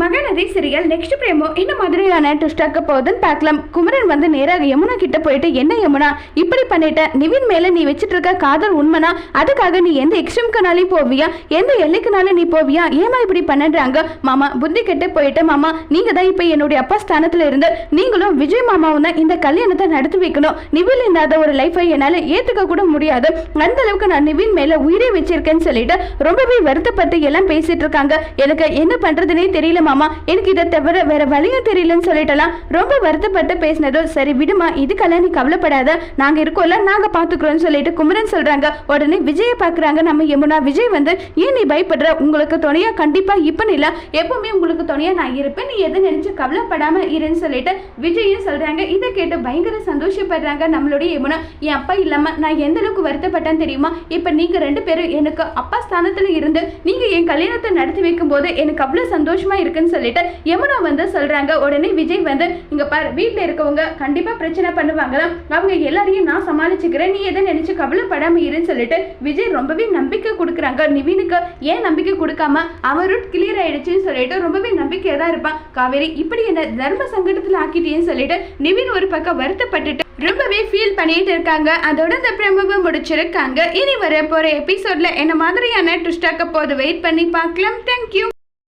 Mahanadi serial next பிரேமோ என்ன மாதிரியான ட்விஸ்டாக்க போகுதுன்னு பார்க்கலாம். குமரன் வந்து நேராக யமுனா கிட்ட போயிட்டு என்ன யமுனா? இப்படி பண்ணிட்ட. நிவின் மேல நீ வச்சுட்டு இருக்க காதல் உண்மைனா? அதுக்காக நீ எந்த எக்ஸ்ட்ரீம்க்குனாலையும் போவியா? எந்த எல்லைக்குனாலும் நீ போவியா? ஏமா இப்படி பண்ணன்றாங்க மாமா புத்தி கெட்டு போயிட்ட மாமா நீங்க தான் இப்ப என்னுடைய அப்பா ஸ்தானத்துல இருந்து நீங்களும் விஜய் மாமாவும் தான் இந்த கல்யாணத்தை நடத்தி வைக்கணும். நிவின் இல்லாத ஒரு லைஃபை என்னால ஏத்துக்க கூட முடியாது. அந்த அளவுக்கு நான் நிவின் மேல உயிரே வச்சிருக்கேன்னு சொல்லிட்டு ரொம்பவே வருத்தப்பட்டு எல்லாம் பேசிட்டு இருக்காங்க. எனக்கு என்ன பண்றதுனே தெரியல மாமா எனக்கு இதை தவிர வேற வழியும் தெரியலன்னு சொல்லிட்டலாம் ரொம்ப வருத்தப்பட்டு பேசினதோ சரி விடுமா இதுக்கெல்லாம் நீ கவலைப்படாத. நாங்க இருக்கோம்ல நாங்க பாத்துக்கிறோம்னு சொல்லிட்டு குமரன் சொல்றாங்க. உடனே விஜயை பாக்குறாங்க நம்ம யமுனா விஜய் வந்து ஏன் நீ பயப்படுற? உங்களுக்கு துணையா கண்டிப்பா இப்ப இல்ல எப்பவுமே உங்களுக்கு துணையா நான் இருப்பேன். நீ எதை நினைச்சு கவலைப்படாம இருன்னு சொல்லிட்டு விஜயும் சொல்றாங்க. இதை கேட்டு பயங்கர சந்தோஷப்படுறாங்க நம்மளுடைய யமுனா. என் அப்பா இல்லாம நான் எந்த அளவுக்கு வருத்தப்பட்டேன்னு தெரியுமா? இப்ப நீங்க ரெண்டு பேரும் எனக்கு அப்பா ஸ்தானத்துல இருந்து நீங்க என் கல்யாணத்தை நடத்தி வைக்கும் போது எனக்கு அவ்வளவு சந்தோஷமா இருக்குன்னு சொல்லிட்டு யமுனா வந்து சொல்றாங்க. உடனே விஜய் வந்து இங்க பாரு வீட்ல இருக்கவங்க கண்டிப்பா பிரச்சனை பண்ணுவாங்க அவங்க எல்லாரையும் நான் சமாளிச்சுக்கிறேன். நீ எதை நினைச்சு கவலைப்படாம இருன்னு சொல்லிட்டு விஜய் ரொம்பவே நம்பிக்கை கொடுக்குறாங்க. நிவினுக்கு ஏன் நம்பிக்கை கொடுக்காம அவன் ரூட் கிளியர் ஆயிடுச்சுன்னு சொல்லிட்டு ரொம்பவே நம்பிக்கையா தான் இருப்பான். காவேரி இப்படி என்ன தர்ம சங்கடத்துல ஆக்கிட்டேன்னு சொல்லிட்டு நிவின் ஒரு பக்கம் வருத்தப்பட்டுட்டு ரொம்பவே ஃபீல் பண்ணிட்டு இருக்காங்க. அதோட இந்த பிரமுக முடிச்சிருக்காங்க. இனி வர போற எபிசோட்ல என்ன மாதிரியான ட்விஸ்டாக்க போது வெயிட் பண்ணி பார்க்கலாம். தேங்க்யூ